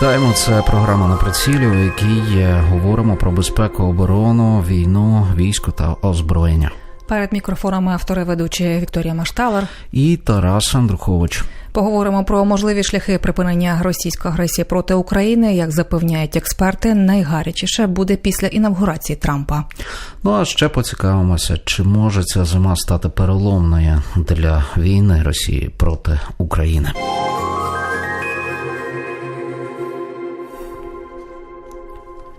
Вітаємо. Це програма на прицілі, у якій говоримо про безпеку, оборону, війну, військо та озброєння. Перед мікрофонами автори ведучі Вікторія Машталер і Тарас Андрухович. Поговоримо про можливі шляхи припинення російської агресії проти України. Як запевняють експерти, найгарячіше буде після інавгурації Трампа. Ну а ще поцікавимося, чи може ця зима стати переломною для війни Росії проти України.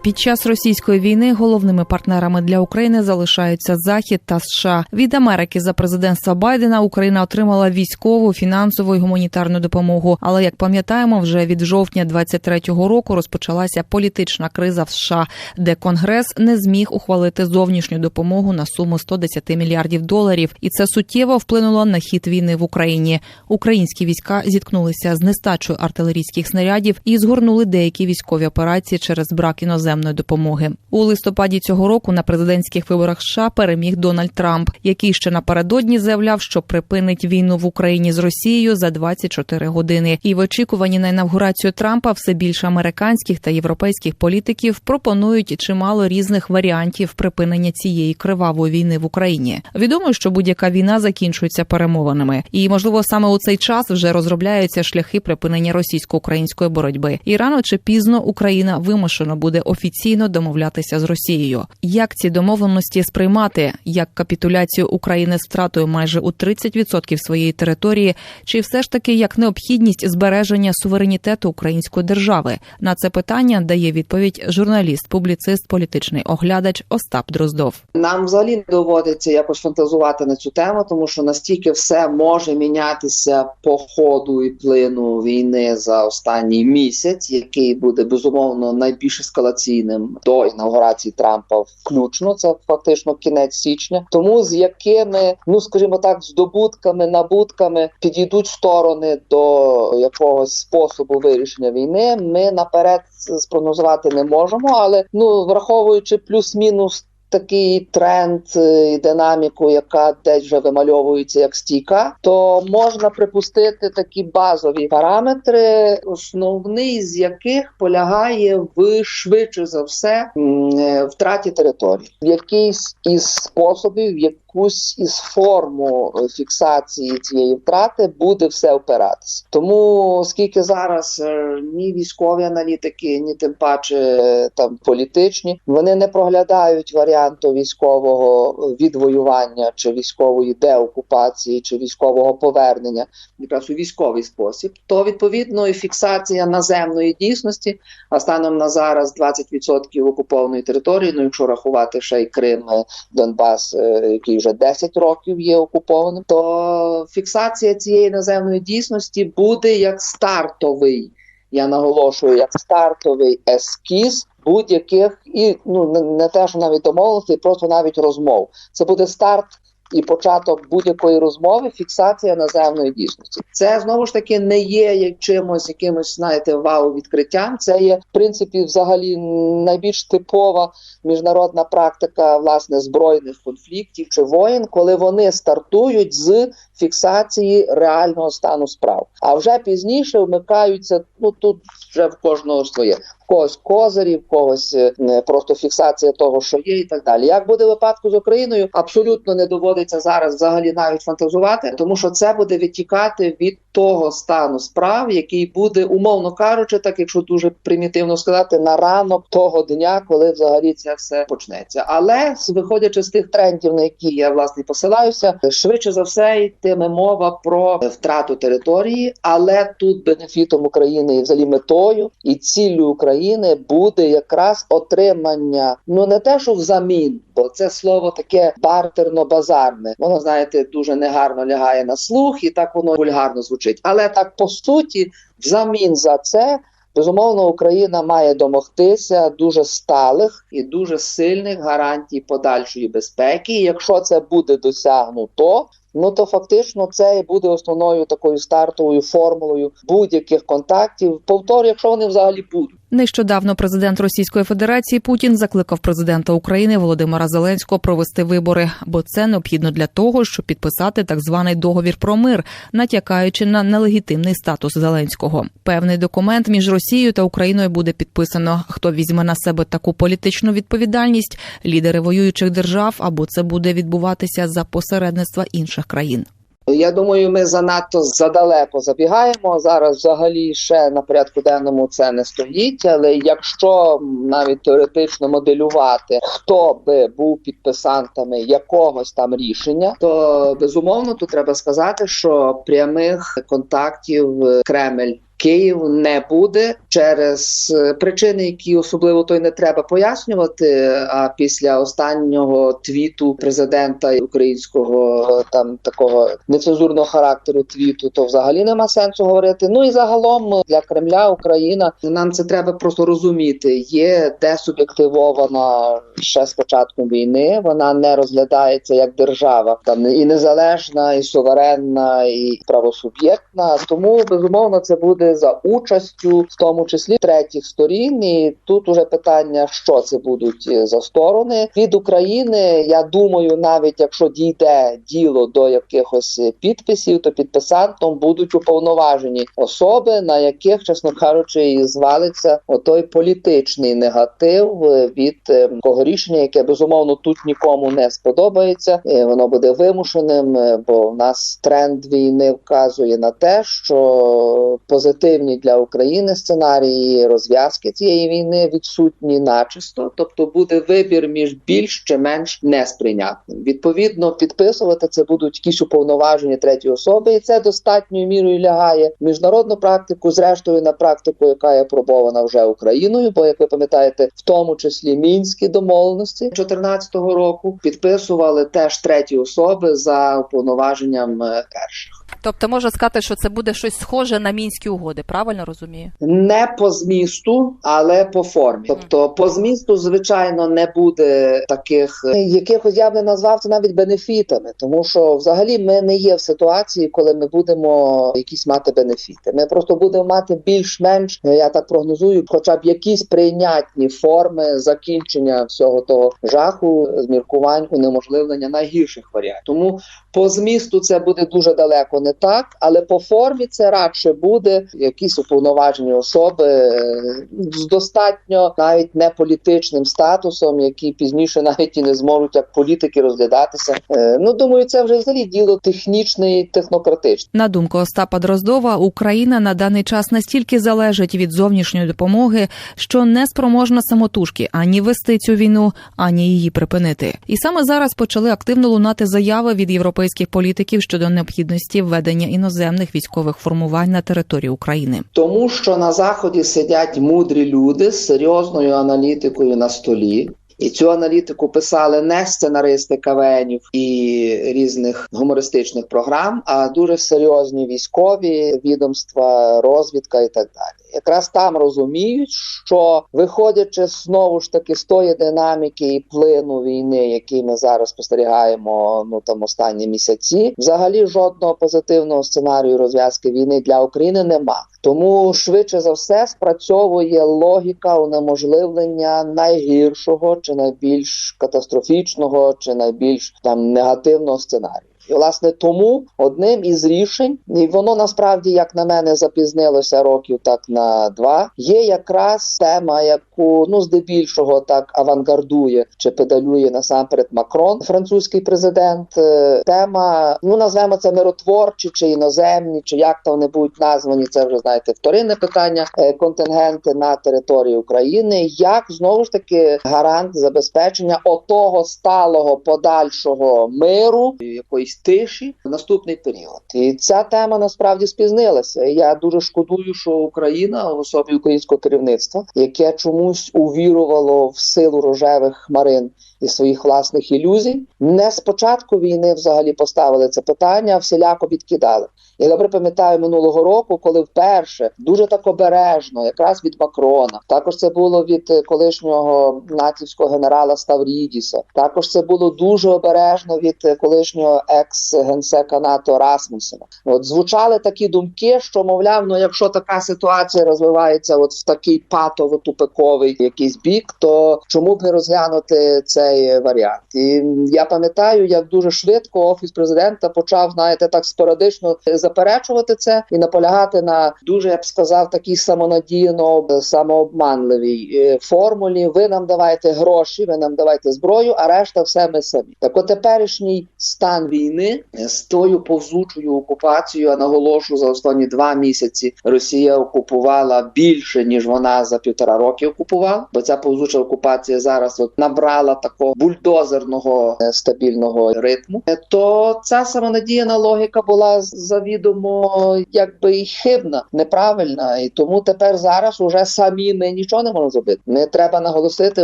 Під час російської війни головними партнерами для України залишаються Захід та США. Від Америки за президентства Байдена Україна отримала військову, фінансову і гуманітарну допомогу. Але як пам'ятаємо, вже від жовтня 23-го року розпочалася політична криза в США, де Конгрес не зміг ухвалити зовнішню допомогу на суму 110 мільярдів доларів, і це суттєво вплинуло на хід війни в Україні. Українські війська зіткнулися з нестачою артилерійських снарядів і згорнули деякі військові операції через брак іноземних іноземної допомоги. У листопаді цього року на президентських виборах США переміг Дональд Трамп, який ще напередодні заявляв, що припинить війну в Україні з Росією за 24 години. І в очікуванні на інавгурацію Трампа все більше американських та європейських політиків пропонують чимало різних варіантів припинення цієї кривавої війни в Україні. Відомо, що будь-яка війна закінчується перемовинами, і можливо саме у цей час вже розробляються шляхи припинення російсько-української боротьби. І рано чи пізно Україна вимушено буде офіційно офіційно домовлятися з Росією. Як ці домовленості сприймати як капітуляцію України з втратою майже у 30% своєї території, чи все ж таки як необхідність збереження суверенітету української держави? На це питання дає відповідь журналіст, публіцист, політичний оглядач Остап Дроздов. Нам взагалі доводиться якось фантазувати на цю тему, тому що настільки все може мінятися по ходу і плину війни за останній місяць, який буде безумовно найбільш ескалаційним офіційним до інаугурації Трампа, включно це фактично кінець січня. Тому з якими, ну скажімо так, здобутками, набутками підійдуть сторони до якогось способу вирішення війни, ми наперед спрогнозувати не можемо, але ну враховуючи плюс-мінус такий тренд е, і динаміку, яка десь вже вимальовується як стійка, то можна припустити такі базові параметри, основний з яких полягає в швидше за все е, втраті території, в якийсь із способів, якусь із форму фіксації цієї втрати буде все опиратися. Тому оскільки зараз е, ні військові аналітики, ні тим паче там політичні, вони не проглядають варіанту військового відвоювання чи військової деокупації, чи військового повернення якраз у військовий спосіб, то відповідно і фіксація наземної дійсності, а станом на зараз 20% окупованої території, ну якщо рахувати ще й Крим, Донбас, е, який вже 10 років є окупованим, то фіксація цієї наземної дійсності буде як стартовий. Я наголошую як стартовий ескіз будь-яких і ну не те, що навіть домовленостей, просто навіть розмов. Це буде старт і початок будь-якої розмови фіксація наземної дійсності. Це знову ж таки не є як чимось, якимось знаєте, вау відкриттям. Це є в принципі взагалі найбільш типова міжнародна практика власне збройних конфліктів чи воєн, коли вони стартують з фіксації реального стану справ. А вже пізніше вмикаються. Ну тут вже в кожного своє когось козирі, в когось е, просто фіксація того, що є, і так далі. Як буде випадку з Україною, абсолютно не доводиться зараз взагалі навіть фантазувати, тому що це буде відтікати від того стану справ, який буде, умовно кажучи, так якщо дуже примітивно сказати, на ранок того дня, коли взагалі це все почнеться. Але виходячи з тих трендів, на які я власне посилаюся, швидше за все йтиме мова про втрату території, але тут бенефітом України і взагалі метою і ціллю України буде якраз отримання, ну не те, що взамін, бо це слово таке бартерно-базарне. Воно знаєте дуже негарно лягає на слух, і так воно вульгарно звучить. Але так по суті, взамін за це. Безумовно, Україна має домогтися дуже сталих і дуже сильних гарантій подальшої безпеки. І Якщо це буде досягнуто, ну то фактично це і буде основною такою стартовою формулою будь-яких контактів. Повторю, якщо вони взагалі будуть. Нещодавно президент Російської Федерації Путін закликав президента України Володимира Зеленського провести вибори, бо це необхідно для того, щоб підписати так званий договір про мир, натякаючи на нелегітимний статус Зеленського. Певний документ між Росією та Україною буде підписано. Хто візьме на себе таку політичну відповідальність, лідери воюючих держав, або це буде відбуватися за посередництва інших країн. Я думаю, ми занадто задалеко забігаємо. Зараз взагалі ще на порядку денному це не стоїть. Але якщо навіть теоретично моделювати, хто би був підписантами якогось там рішення, то безумовно тут треба сказати, що прямих контактів Кремль. Київ не буде через е, причини, які особливо то й не треба пояснювати. А після останнього твіту президента українського е, там такого нецензурного характеру твіту, то взагалі нема сенсу говорити. Ну і загалом е, для Кремля Україна нам це треба просто розуміти. Є десуб'єктивована ще з початком війни. Вона не розглядається як держава, там і незалежна, і суверенна, і правосуб'єктна. Тому безумовно це буде за участю, в тому числі третіх сторін. І тут уже питання, що це будуть е, за сторони від України. Я думаю, навіть якщо дійде діло до якихось підписів, то підписантом будуть уповноважені особи, на яких, чесно кажучи, і звалиться отой політичний негатив е, від е, того рішення, яке безумовно тут нікому не сподобається. Е, Воно буде вимушеним, бо в нас тренд війни вказує на те, що позитивні для України сценарії розв'язки цієї війни відсутні начисто, тобто буде вибір між більш чи менш несприйнятним. Відповідно, підписувати це будуть якісь уповноважені треті особи, і це достатньою мірою лягає в міжнародну практику, зрештою на практику, яка є пробована вже Україною. Бо як ви пам'ятаєте, в тому числі мінські домовленості 2014 року підписували теж треті особи за уповноваженням е, перших. Тобто можна сказати, що це буде щось схоже на мінські угоди, правильно розумію? Не по змісту, але по формі. Тобто, по змісту, звичайно, не буде таких е, якихось я б не назвав це навіть бенефітами, тому що взагалі ми не є в ситуації, коли ми будемо якісь мати бенефіти. Ми просто будемо мати більш-менш, е, я так прогнозую, хоча б якісь прийнятні форми закінчення всього того жаху, зміркувань, унеможливлення найгірших варіантів. Тому по змісту це буде дуже далеко не так, але по формі це радше буде якісь уповноважені особи е, з достатньо навіть не політичним статусом, які пізніше навіть і не зможуть як політики розглядатися. Е, Ну думаю, це вже взагалі діло технічне і технократичне. На думку Остапа Дроздова, Україна на даний час настільки залежить від зовнішньої допомоги, що не спроможна самотужки ані вести цю війну, ані її припинити. І саме зараз почали активно лунати заяви від європейських політиків щодо необхідності введення іноземних військових формувань на території України. Тому що на заході сидять мудрі люди з серйозною аналітикою на столі. І цю аналітику писали не сценаристи кавенів і різних гумористичних програм, а дуже серйозні військові відомства, розвідка і так далі. Якраз там розуміють, що виходячи знову ж таки з тої динаміки і плину війни, який ми зараз спостерігаємо ну там останні місяці, взагалі жодного позитивного сценарію розв'язки війни для України нема. Тому швидше за все спрацьовує логіка унеможливлення найгіршого чи найбільш катастрофічного, чи найбільш там негативного сценарію. Власне тому одним із рішень, і воно насправді, як на мене, запізнилося років так на два. Є якраз тема, яку ну здебільшого так авангардує чи педалює насамперед Макрон, французький президент. Е, Тема, ну назвемо це миротворчі чи іноземні, чи як там вони будуть названі. Це вже знаєте вторинне питання. е, Контингенти на території України, як знову ж таки гарант забезпечення отого сталого подальшого миру, якоїсь тиші в наступний період. І ця тема насправді спізнилася. Я дуже шкодую, що Україна в особі українського керівництва, яке чомусь увірувало в силу рожевих хмарин і своїх власних ілюзій. Не з початку війни взагалі поставили це питання, а всіляко відкидали. Я добре пам'ятаю минулого року, коли вперше дуже так обережно, якраз від Макрона, також це було від е, колишнього націвського генерала Ставрідіса. Також це було дуже обережно від е, колишнього екс-генсека НАТО Расмусена. От звучали такі думки, що мовляв, ну якщо така ситуація розвивається, от в такий патово-тупиковий якийсь бік, то чому б не розглянути цей варіант? І я пам'ятаю, як дуже швидко офіс президента почав, знаєте, так спорадично заперечувати це і наполягати на дуже, я б сказав, такій самонадійно самообманливій е, формулі. Ви нам давайте гроші, ви нам давайте зброю, а решта все ми самі. Так, от теперішній стан війни з тою повзучою окупацією, а наголошу за останні два місяці Росія окупувала більше ніж вона за півтора роки окупувала, бо ця повзуча окупація зараз от набрала такого бульдозерного е, стабільного ритму. Е, То ця самонадіяна логіка була завідомо якби і хибна, неправильна, і тому тепер зараз уже самі ми нічого не можемо зробити. Не треба наголосити,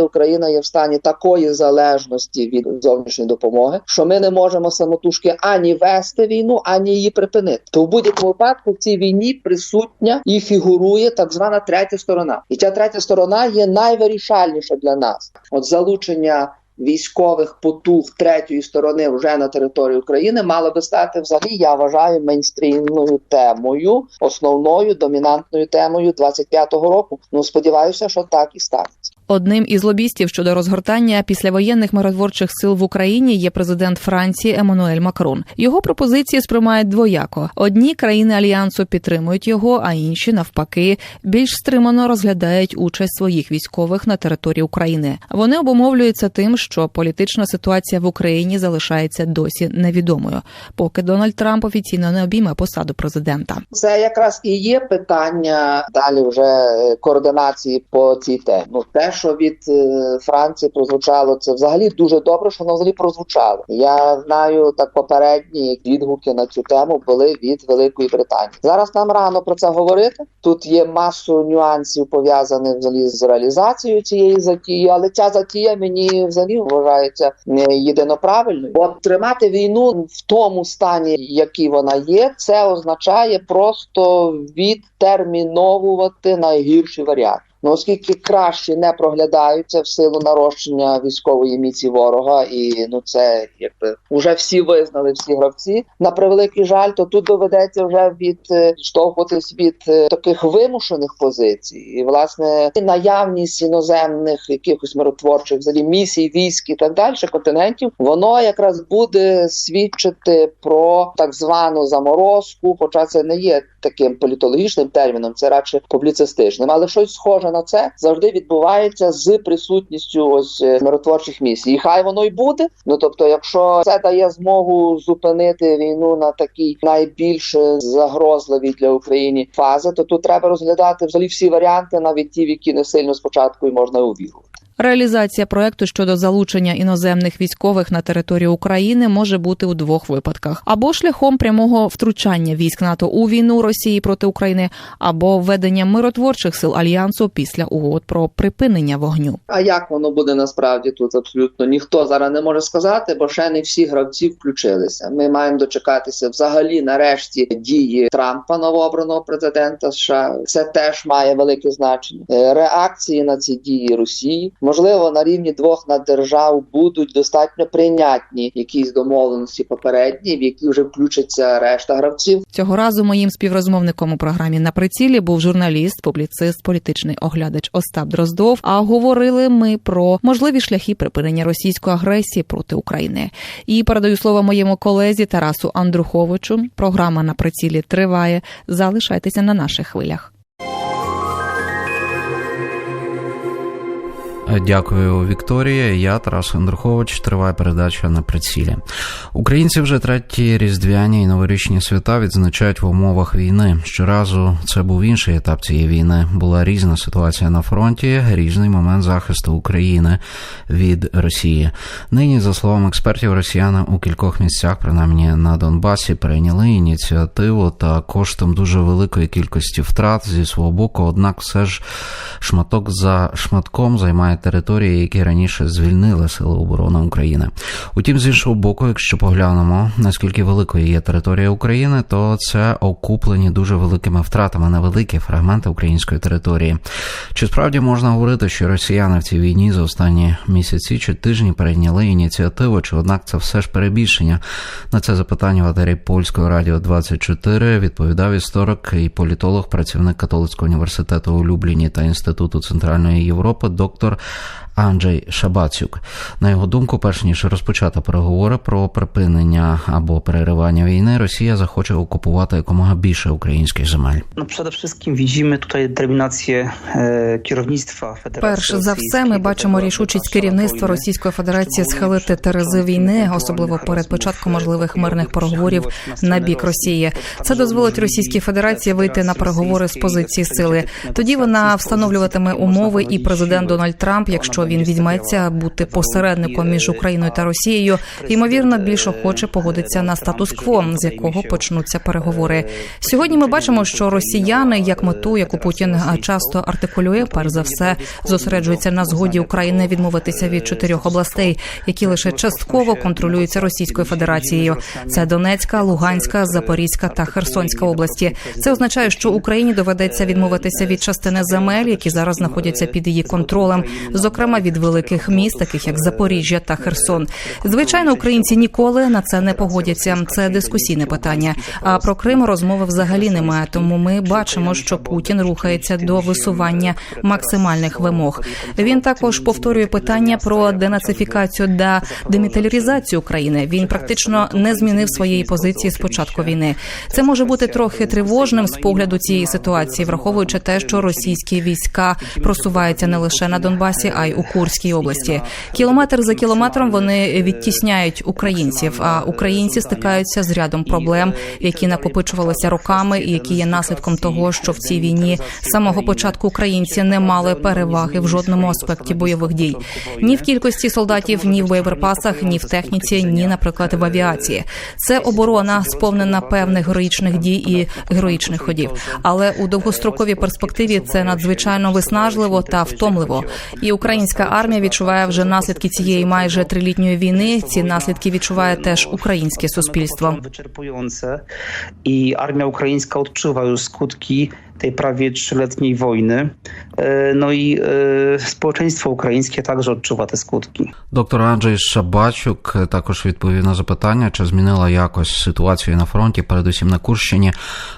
Україна є в стані такої залежності від зовнішньої допомоги, що ми не можемо самотужки ані вести війну, ані її припинити. То в будь-якому випадку в цій війні присутня і фігурує так звана третя сторона, і ця третя сторона є найвирішальніша для нас. От залучення. Військових потуг третьої сторони вже на території України мало би стати взагалі, я вважаю, мейнстрімною темою, основною домінантною темою 25-го року. Ну сподіваюся, що так і станеться. Одним із лобістів щодо розгортання післявоєнних миротворчих сил в Україні є президент Франції Еммануель Макрон. Його пропозиції сприймають двояко. Одні країни альянсу підтримують його, а інші навпаки більш стримано розглядають участь своїх військових на території України. Вони обумовлюються тим, що політична ситуація в Україні залишається досі невідомою, поки Дональд Трамп офіційно не обійме посаду президента. Це якраз і є питання далі вже е, координації по цій темі. Ну те, що від е, Франції прозвучало, це взагалі дуже добре, що воно взагалі прозвучало. Я знаю так попередні відгуки на цю тему були від Великої Британії. Зараз нам рано про це говорити. Тут є масу нюансів пов'язаних взагалі з реалізацією цієї затії, але ця затія мені взагалі вважається не єдиноправильною. Бо тримати війну в тому стані, який вона є, це означає просто відтерміновувати найгірший варіант. Ну, оскільки краще не проглядаються в силу нарощення військової міці ворога, і ну це якби вже всі визнали, всі гравці. На превеликий жаль, то тут доведеться вже від е, штовхуватись від е, таких вимушених позицій, і власне наявність іноземних якихось миротворчих взагалі місій, військ і так далі, континентів, воно якраз буде свідчити про так звану заморозку, хоча це не є таким політологічним терміном, це радше публіцистичним, але щось схоже на це завжди відбувається з присутністю ось е, миротворчих місій. І хай воно й буде. Ну тобто, якщо це дає змогу зупинити війну на такій найбільш загрозливій для України фази, то тут треба розглядати взагалі всі варіанти, навіть ті, в які не сильно спочатку і можна увірувати. Реалізація проекту щодо залучення іноземних військових на територію України може бути у двох випадках: або шляхом прямого втручання військ НАТО у війну Росії проти України, або введення миротворчих сил альянсу після угод про припинення вогню. А як воно буде насправді тут абсолютно ніхто зараз не може сказати, бо ще не всі гравці включилися. Ми маємо дочекатися взагалі нарешті дії Трампа, новообраного президента США. Це теж має велике значення. Е, Реакції на ці дії Росії можливо на рівні двох наддержав будуть достатньо прийнятні якісь домовленості попередні, в які вже включаться решта гравців. Цього разу моїм співрозмовником у програмі на прицілі був журналіст, публіцист, політичний оглядач Остап Дроздов. А говорили ми про можливі шляхи припинення російської агресії проти України. І передаю слово моєму колезі Тарасу Андруховичу. Програма на прицілі триває. Залишайтеся на наших хвилях. Дякую, Вікторія. Я Тарас Андрухович. Триває передача на прицілі. Українці вже треті різдвяні і новорічні свята відзначають в умовах війни. Щоразу це був інший етап цієї війни. Була різна ситуація на фронті, різний момент захисту України від Росії. Нині, за словами експертів, росіяни у кількох місцях, принаймні на Донбасі, прийняли ініціативу та коштом дуже великої кількості втрат зі свого боку. Однак, все ж шматок за шматком займає території, які раніше звільнили сили оборони України. Утім, з іншого боку, якщо поглянемо наскільки великою є територія України, то це окуплені дуже великими втратами невеликі фрагменти української території. Чи справді можна говорити, що росіяни в цій війні за останні місяці чи тижні перейняли ініціативу? Чи однак це все ж перебільшення? На це запитання в етері польського радіо 24 відповідав історик і політолог, працівник католицького університету у Любліні та інституту Центральної Європи, доктор Анджей Шабацюк. На його думку, перш ніж розпочати переговори про припинення або переривання війни, Росія захоче окупувати якомога більше українських земель. No przede wszystkim widzimy tutaj determinację e, kierownictwa Перш за все, ми бачимо рішучість керівництва Російської Федерації схилити терези війни, особливо перед початком можливих мирних переговорів на бік Росії. Це дозволить Російській Федерації вийти на переговори з позиції сили. Тоді вона встановлюватиме умови, і президент Дональд Трамп, siły, якщо він візьметься бути посередником між Україною та Росією, ймовірно, більш охоче погодиться на статус-кво, з якого почнуться переговори. Сьогодні ми бачимо, що росіяни, як мету, яку Путін часто артикулює, перш за все зосереджуються на згоді України відмовитися від чотирьох областей, які лише частково контролюються Російською Федерацією. Це Донецька, Луганська, Запорізька та Херсонська області. Це означає, що Україні доведеться відмовитися від частини земель, які зараз знаходяться під її контролем, зокрема від великих міст, таких як Запоріжжя та Херсон. Звичайно, українці ніколи на це не погодяться. Це дискусійне питання. А про Крим розмови взагалі немає. Тому ми бачимо, що Путін рухається до висування максимальних вимог. Він також повторює питання про денацифікацію та демілітаризацію України. Він практично не змінив своєї позиції з початку війни. Це може бути трохи тривожним з погляду цієї ситуації, враховуючи те, що російські війська просуваються не лише на Донбасі, а й у Курській області. Кілометр за кілометром вони відтісняють українців. А українці стикаються з рядом проблем, які накопичувалися роками, і які є наслідком того, що в цій війні з самого початку українці не мали переваги в жодному аспекті бойових дій. Ні в кількості солдатів, ні в боєприпасах, ні в техніці, ні, наприклад, в авіації. Це оборона, сповнена певних героїчних дій і героїчних ходів. Але у довгостроковій перспективі це надзвичайно виснажливо та втомливо. І українська армія відчуває вже наслідки цієї майже трилітньої війни. Ці наслідки відчуває теж українське суспільство. і армія Українська już skutki tej prawie trzyletniej wojny. E, No i e, społeczeństwo ukraińskie także odczuwa te skutki. Доктор Анджей Шабачук також відповів на запитання, чи змінила якось ситуацію на фронті, передусім на Курщині,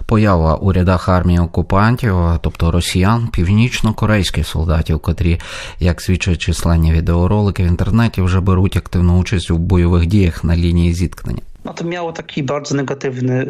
поява у рядах армії окупантів, тобто росіян, північно-корейських солдатів, котрі, як свідчать численні відеоролики в інтернеті, вже беруть активну участь у бойових діях на лінії зіткнення. No to miało taki bardzo negatywny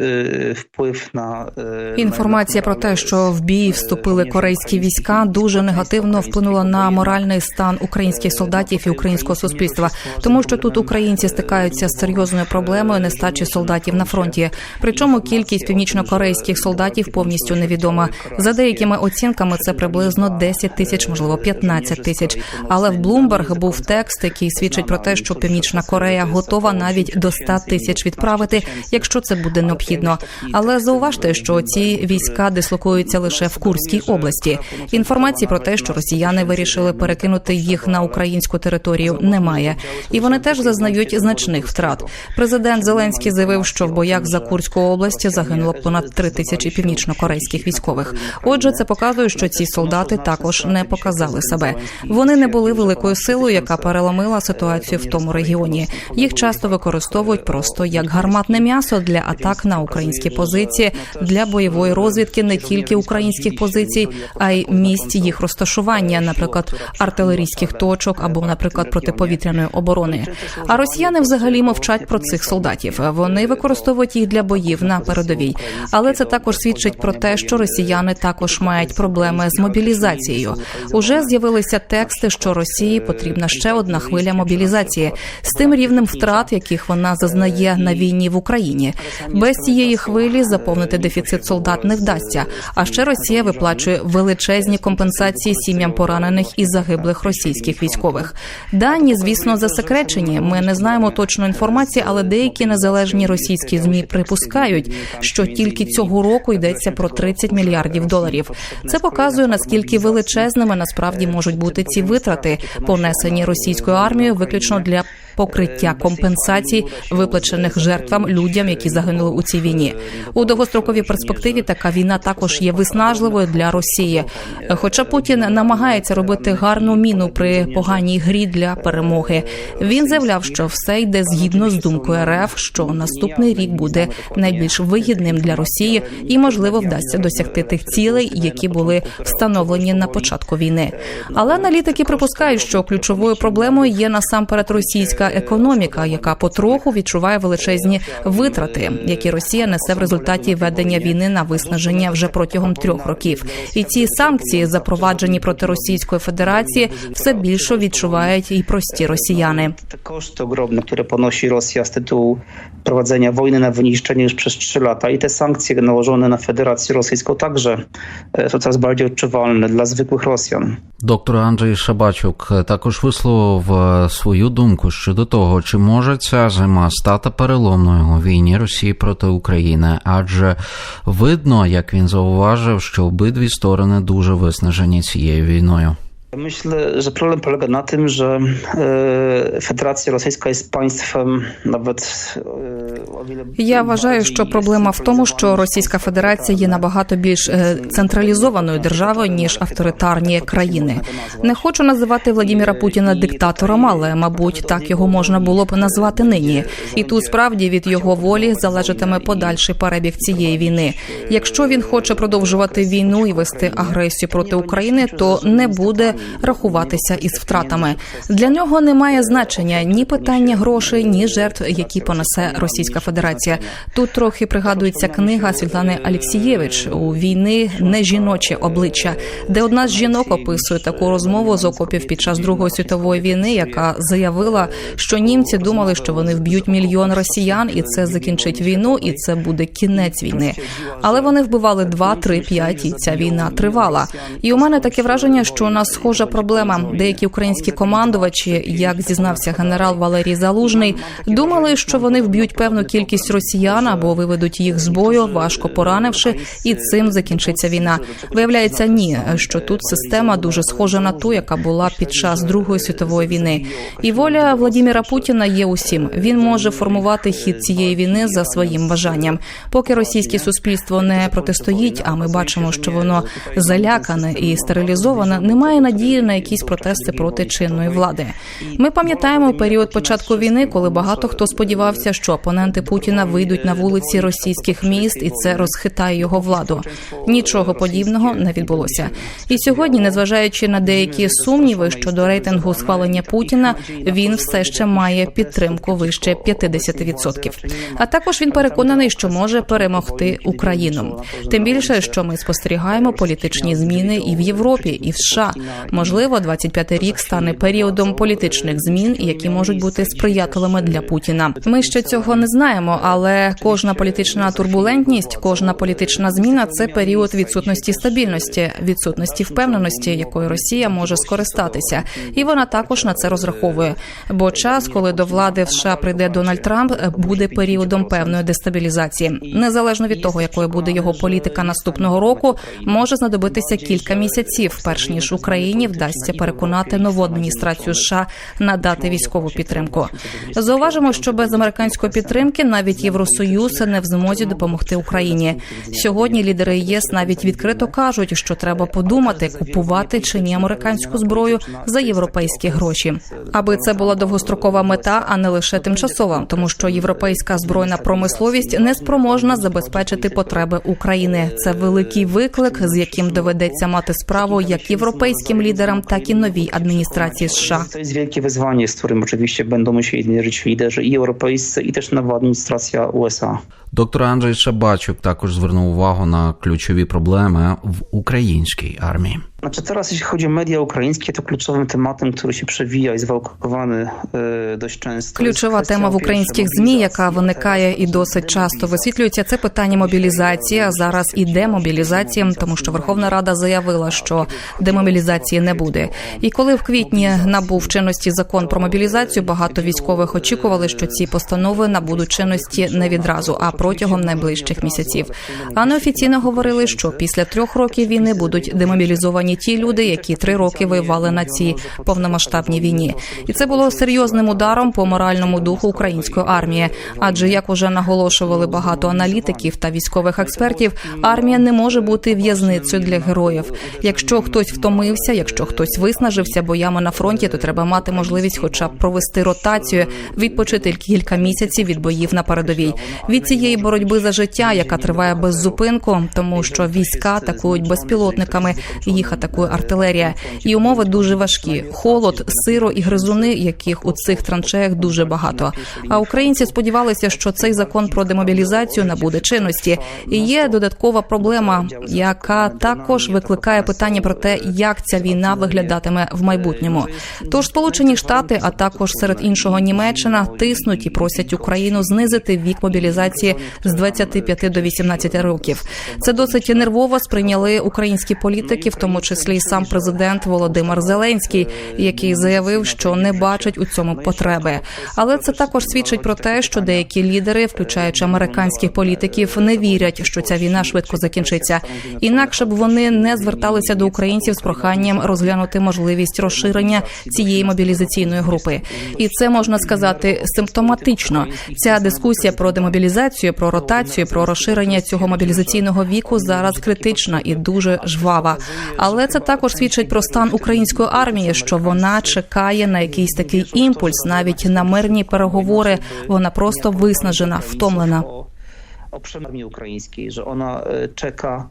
wpływ na Інформація про те, що в бій вступили корейські війська, дуже негативно вплинула на моральний стан українських солдатів і українського суспільства, тому що тут українці стикаються з серйозною проблемою нестачі солдатів на фронті. Причому кількість північно-корейських солдатів повністю невідома. За деякими оцінками це приблизно 10 тисяч, можливо 15 тисяч. Але в Bloomberg був текст, який свідчить про те, що Північна Корея готова навіть до 100 тисяч відправити, якщо це буде необхідно. Але зауважте, що ці війська дислокуються лише в Курській області. Інформації про те, що росіяни вирішили перекинути їх на українську територію, немає. І вони теж зазнають значних втрат. Президент Зеленський заявив, що в боях за Курську область загинуло понад три тисячі північно-корейських військових. Отже, це показує, що ці солдати також не показали себе. Вони не були великою силою, яка переломила ситуацію в тому регіоні. Їх часто використовують просто як гарматне м'ясо для атак на українські позиції для бойової розвідки не тільки українських позицій, а й місць їх розташування, наприклад, артилерійських точок або, наприклад, протиповітряної оборони. А росіяни взагалі мовчать про цих солдатів. Вони використовують їх для боїв на передовій. Але це також свідчить про те, що росіяни також мають проблеми з мобілізацією. Уже з'явилися тексти, що Росії потрібна ще одна хвиля мобілізації з тим рівнем втрат, яких вона зазнає на війні в Україні. Без цієї хвилі заповнити дефіцит солдат не вдасться. А ще Росія виплачує величезні компенсації сім'ям поранених і загиблих російських військових. Дані, звісно, засекречені. Ми не знаємо точної інформації, але деякі незалежні російські змі припускають, що тільки цього року йдеться про 30 мільярдів доларів. Це показує наскільки величезними насправді можуть бути ці витрати, понесені російською армією, виключно для покриття компенсацій, виплачених жертвам людям, які загинули у цій війні. У довгостроковій перспективі така війна також є виснажливою для Росії. Хоча Путін намагається робити гарну міну при поганій грі для перемоги. Він заявляв, що все йде згідно з думкою РФ, що наступний рік буде найбільш вигідним для Росії, і можливо вдасться досягти тих цілей, які були встановлені на початку війни. Але аналітики припускають, що ключовою проблемою є насамперед російська економіка, яка потроху відчуває величезні витрати, які Росія несе в результаті ведення війни на виснаження вже протягом трьох років. І ці санкції, запроваджені проти Російської Федерації, все більше відчувають і прості росіяни. Ogromne, które ponosi Rosja z tytułu prowadzenia wojny na wyniszczenie już przez 3 lata i te sankcje nałożone na Federację Rosyjską także e, są coraz bardziej odczuwalne dla zwykłych Rosjan. Доктор Андрій Шабачук також висловив свою думку щодо того, чи може ця зима стати переломною у війні Росії проти України, адже видно, як він зауважив, що обидві сторони дуже виснажені цією війною. Myślę, że problem polega na tym, że e, Federacja Rosyjska jest państwem nawet e, o wiele Я вважаю, що проблема в тому, що Російська Федерація є набагато більш е, централізованою державою ніж авторитарні країни. Не хочу називати Владіміра Путіна диктатором, але мабуть так його можна було б назвати нині. І тут справді від його волі залежатиме подальший перебіг цієї війни. Якщо він хоче продовжувати війну і вести агресію проти України, то не буде рахуватися із втратами. Для нього немає значення ні питання грошей, ні жертв, які понесе Російська Федерація. Тут трохи пригадується книга Світлани Алєксієвич у війни не жіноче обличчя, де одна з жінок описує таку розмову з окопів під час Другої світової війни, яка заявила, що німці думали, що вони вб'ють мільйон росіян, і це закінчить війну, і це буде кінець війни. Але вони вбивали два, три, п'ять, і ця війна тривала. І у мене таке враження, що у нас схожа проблема. Деякі українські командувачі, як зізнався генерал Валерій Залужний, думали, що вони вб'ють певну кількість росіян або виведуть їх з бою, важко поранивши, і цим закінчиться війна. Виявляється, ні, що тут система дуже схожа на ту, яка була під час Другої світової війни. І воля Владіміра Путіна є усім. Він може формувати хід цієї війни за своїм бажанням. Поки російське суспільство не протистоїть, а ми бачимо, що воно залякане і стерилізоване, немає надії на якісь протести проти чинної влади. Ми пам'ятаємо період початку війни, коли багато хто сподівався, що опоненти Путіна вийдуть на вулиці російських міст, і це розхитає його владу. Нічого подібного не відбулося. І сьогодні, незважаючи на деякі сумніви щодо рейтингу схвалення Путіна, він все ще має підтримку вище 50%. А також він переконаний, що може перемогти Україну. Тим більше, що ми спостерігаємо політичні зміни і в Європі, і в США. Можливо, 25-й рік стане періодом політичних змін, які можуть бути сприятливими для Путіна. Ми ще цього не знаємо, але кожна політична турбулентність, кожна політична зміна це період відсутності стабільності, відсутності впевненості, якою Росія може скористатися, і вона також на це розраховує. Бо час, коли до влади в США прийде Дональд Трамп, буде періодом певної дестабілізації, незалежно від того, якою буде його політика наступного року, може знадобитися кілька місяців, перш ніж Україні вдасться переконати нову адміністрацію США надати військову підтримку. Зауважимо, що без американської підтримки навіть Євросоюз не в змозі допомогти Україні. Сьогодні лідери ЄС навіть відкрито кажуть, що треба подумати, купувати чи ні американську зброю за європейські гроші, аби це була довгострокова мета, а не лише тимчасова, тому що європейська збройна промисловість не спроможна забезпечити потреби України. Це великий виклик, з яким доведеться мати справу як європейським лідерам, так і новій адміністрації США. To jest wielkie wyzwanie, z którym oczywiście będą musieli mierzyć liderzy i europejscy, i też nowa administracja USA. Доктор Андрій Шабачук також звернув увагу на ключові проблеми в українській армії. Znaczy teraz, jeśli chodzi o media ukraińskie, to kluczowym tematem, który się przewija i zwałkowany e, dość często. Ключова тема в українських змі, яка виникає і досить часто висвітлюється, це питання мобілізації. А зараз і демобілізації, тому що Верховна Рада заявила, що демобілізації не буде. І коли в квітні набув чинності закон про мобілізацію, багато військових очікували, що ці постанови набудуть чинності не відразу, а протягом найближчих місяців. А неофіційно говорили, що після трьох років війни будуть демобілізовані ті люди, які три роки воювали на цій повномасштабній війні. І це було серйозним ударом по моральному духу української армії. Адже як уже наголошували багато аналітиків та військових експертів, армія не може бути в'язницею для героїв. Якщо хтось втомився, якщо хтось виснажився боями на фронті, то треба мати можливість, хоча б провести ротацію, відпочити кілька місяців від боїв на передовій. Від цієї боротьби за життя, яка триває без зупинку, тому що війська атакують безпілотниками, їх атакує артилерія, і умови дуже важкі: холод, сиро і гризуни, яких у цих траншеях дуже багато. А українці сподівалися, що цей закон про демобілізацію набуде чинності. І є додаткова проблема, яка також викликає питання про те, як ця війна виглядатиме в майбутньому. Тож Сполучені Штати, а також серед іншого Німеччина, тиснуть і просять Україну знизити вік мобілізації з 25 до 18 років. Це досить нервово сприйняли українські політики, в тому числі й сам президент Володимир Зеленський, який заявив, що не бачить у цьому потреби. Але це також свідчить про те, що деякі лідери, включаючи американських політиків, не вірять, що ця війна швидко закінчиться. Інакше б вони не зверталися до українців з проханням розглянути можливість розширення цієї мобілізаційної групи. І це можна сказати симптоматично. Ця дискусія про демобілізацію, про ротацію, про розширення цього мобілізаційного віку зараз критична і дуже жвава. Але це також свідчить про стан української армії, що вона чекає на якийсь такий імпульс, навіть на мирні переговори. Вона просто виснажена, ukraińskiej, że ona e, czeka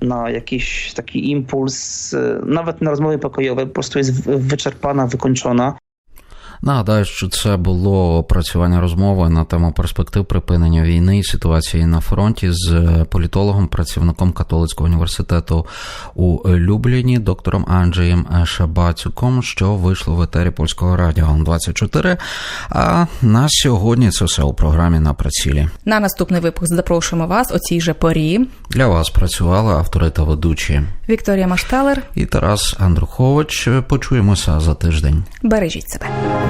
na jakiś taki impuls, e, nawet na rozmowy pokojowe, po prostu jest wyczerpana. Нагадаю, що це було опрацювання розмови на тему перспектив припинення війни і ситуації на фронті з політологом, працівником католицького університету у Любліні, доктором Анджеєм Шабацюком, що вийшло в етері польського радіо 24. А на сьогодні це все у програмі на прицілі. На наступний випуск запрошуємо вас о цій же порі. Для вас працювали автори та ведучі Вікторія Машталер. і Тарас Андрухович. Почуємося за тиждень. Бережіть себе.